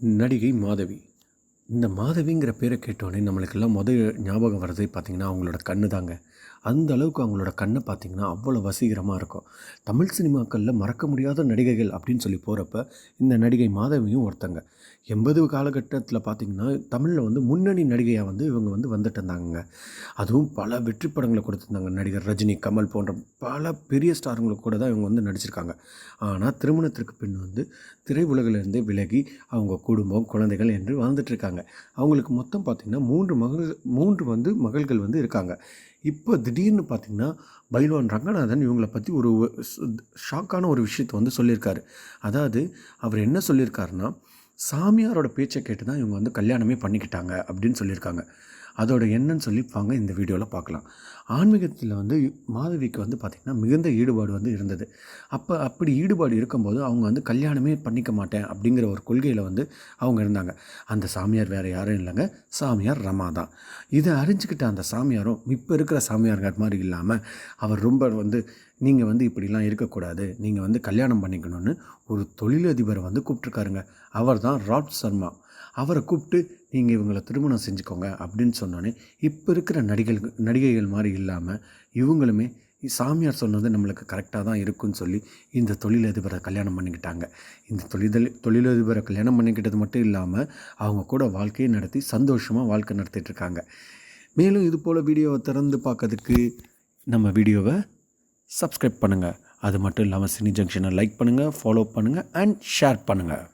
நடிகை மாதவி. இந்த மாதவிங்கிற பேரை கேட்டோடனே நம்மளுக்கெல்லாம் முதல் ஞாபகம் வர்றது பார்த்திங்கன்னா அவங்களோட கண்ணு தாங்க அந்த அளவுக்கு அவங்களோட கண்ணை பார்த்திங்கன்னா அவ்வளோ வசீகரமாக இருக்கும். தமிழ் சினிமாக்களில் மறக்க முடியாத நடிகைகள் அப்படின்னு சொல்லி போகிறப்ப இந்த நடிகை மாதவியும் ஒருத்தங்க. எண்பது காலகட்டத்தில் பார்த்திங்கன்னா தமிழில் வந்து முன்னணி நடிகையாக வந்து இவங்க வந்து வந்துட்டு இருந்தாங்க அதுவும் பல வெற்றி படங்களை கொடுத்துருந்தாங்க நடிகர் ரஜினி கமல் போன்ற பல பெரிய ஸ்டாருங்களுக்கு கூட தான் இவங்க வந்து நடிச்சிருக்காங்க. ஆனால் திருமணத்திற்கு பின் வந்து திரையுலகிலிருந்து விலகி அவங்க குடும்பம் குழந்தைகள் என்று வாழ்ந்துட்டுருக்காங்க அவங்களுக்கு மொத்தம் பார்த்திங்கன்னா மூன்று மகள் மூன்று வந்து மகள்கள் வந்து இருக்காங்க. இப்போ திடீர்னு பார்த்திங்கன்னா பைல்வான் ரங்கநாதன் இவங்களை பற்றி ஒரு ஷாக்கான ஒரு விஷயத்தை வந்து சொல்லியிருக்காரு. அதாவது அவர் என்ன சொல்லியிருக்காருன்னா சாமியாரோட பேச்சை கேட்டு தான் இவங்க வந்து கல்யாணமே பண்ணிக்கிட்டாங்க அப்படின்னு சொல்லியிருக்காங்க. அதோட என்னன்னு சொல்லிப்பாங்க இந்த வீடியோவில் பார்க்கலாம் ஆன்மீகத்தில் வந்து மாதவிக்கு வந்து பார்த்திங்கன்னா மிகுந்த ஈடுபாடு வந்து இருந்தது. அப்போ அப்படி ஈடுபாடு இருக்கும்போது அவங்க வந்து கல்யாணமே பண்ணிக்க மாட்டேன் அப்படிங்கிற ஒரு கொள்கையில் வந்து அவங்க இருந்தாங்க. அந்த சாமியார் வேறு யாரும் இல்லைங்க. சாமியார் ரமா தான் இதை அறிஞ்சிக்கிட்ட அந்த சாமியாரும் இப்போ இருக்கிற சாமியார்கள் மாதிரி இல்லாமல் அவர் ரொம்ப வந்து நீங்கள் வந்து இப்படிலாம் இருக்கக்கூடாது நீங்கள் வந்து கல்யாணம் பண்ணிக்கணும்னு ஒரு தொழிலதிபரை வந்து கூப்பிட்ருக்காருங்க அவர் தான் ராப் சர்மா. அவரை கூப்பிட்டு நீங்கள் இவங்களை திருமணம் செஞ்சுக்கோங்க அப்படின்னு சொன்னோன்னே இப்போ இருக்கிற நடிகள் நடிகைகள் மாதிரி இல்லாமல் இவங்களுமே சாமியார் சொன்னது நம்மளுக்கு கரெக்டாக தான் இருக்குன்னு சொல்லி இந்த தொழிலதிபரை கல்யாணம் பண்ணிக்கிட்டாங்க. இந்த தொழில் தொழிலதிபரை கல்யாணம் பண்ணிக்கிட்டது மட்டும் இல்லாமல் அவங்க கூட வாழ்க்கையை நடத்தி சந்தோஷமாக வாழ்க்கை நடத்திட்டு இருக்காங்க. மேலும் இது போல் வீடியோவை திறந்து பார்க்கறதுக்கு நம்ம வீடியோவை சப்ஸ்கிரைப் பண்ணுங்கள் அது மட்டும் இல்லாமல் சினி ஜங்ஷனை லைக் பண்ணுங்கள் ஃபாலோ பண்ணுங்கள் அண்ட் ஷேர் பண்ணுங்கள்